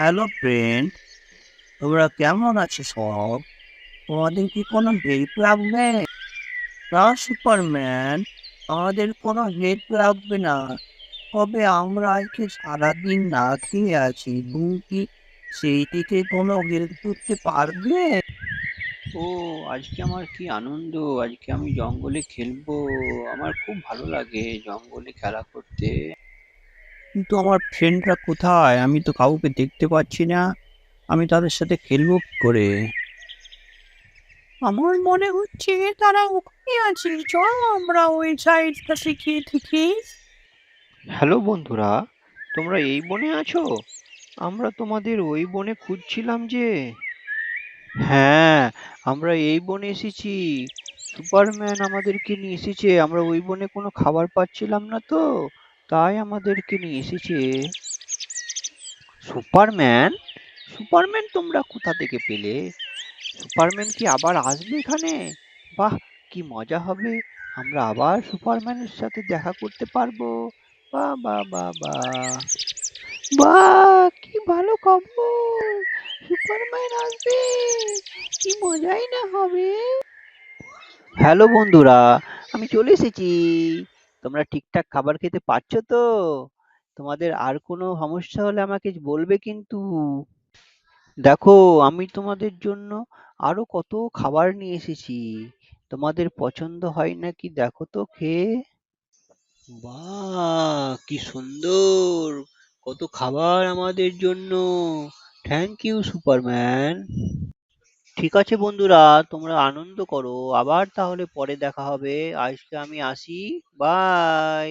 Hello friend তোমরা কেমন আছো সব? তোমাদের কি কোনো হেল্প লাগবে না সুপারম্যান আমাদের কোনো হেল্প লাগবে না। তবে আমরা আজকে সারাদিন না খেয়ে আছি। তুমি কি সেই দিকে কোনো হেল্প করতে পারবে? ও, আজকে আমার কি আনন্দ? আজকে আমি জঙ্গলে খেলব। আমার খুব ভালো লাগে জঙ্গলে খেলা করতে। কিন্তু আমার ফ্রেন্ডরা কোথায়? আমি তো কাউকে দেখতে পাচ্ছি না। আমি তাদের সাথে খেলব করে? আমার মনে হচ্ছে তারা ওখানে আছে। চল আমরা ওই সাইডটা শিখিয়ে থেকে হ্যালো বন্ধুরা। তোমরা এই বনে আছো? আমরা তোমাদের ওই বনে খুঁজছিলাম যে। হ্যাঁ আমরা এই বনে এসেছি। সুপারম্যান আমাদেরকে নিয়ে এসেছে। আমরা ওই বনে কোনো খাবার পাচ্ছিলাম না তো। তাই আমাদেরকে নিয়ে এসেছে সুপারম্যান? সুপারম্যান তোমরা কোথা থেকে পেলে? সুপারম্যান কি আবার আসবে এখানে? বাহ, কি মজা হবে। আমরা আবার সুপারম্যানের সাথে দেখা করতে পারব। বা বা বাহ বাহ বাহ, কি ভালো খবর। সুপারম্যান আসবে। কি মজাই না হবে। হ্যালো বন্ধুরা, আমি চলে এসেছি। তোমরা ঠিকঠাক খাবার খেতে পাচ্ছ তো? তোমাদের আর কোনো সমস্যা হলে আমাকে বলবে কিন্তু। দেখো, আমি তোমাদের জন্য আরও কত খাবার নিয়ে এসেছি। তোমাদের পছন্দ হয় নাকি দেখো তো খেয়ে। বাহ, কি সুন্দর! কত খাবার আমাদের জন্য। থ্যাংক ইউ সুপারম্যান ঠিক আছে বন্ধুরা, তোমরা আনন্দ করো। আবার তাহলে পরে দেখা হবে। আজকে আমি আসি। বাই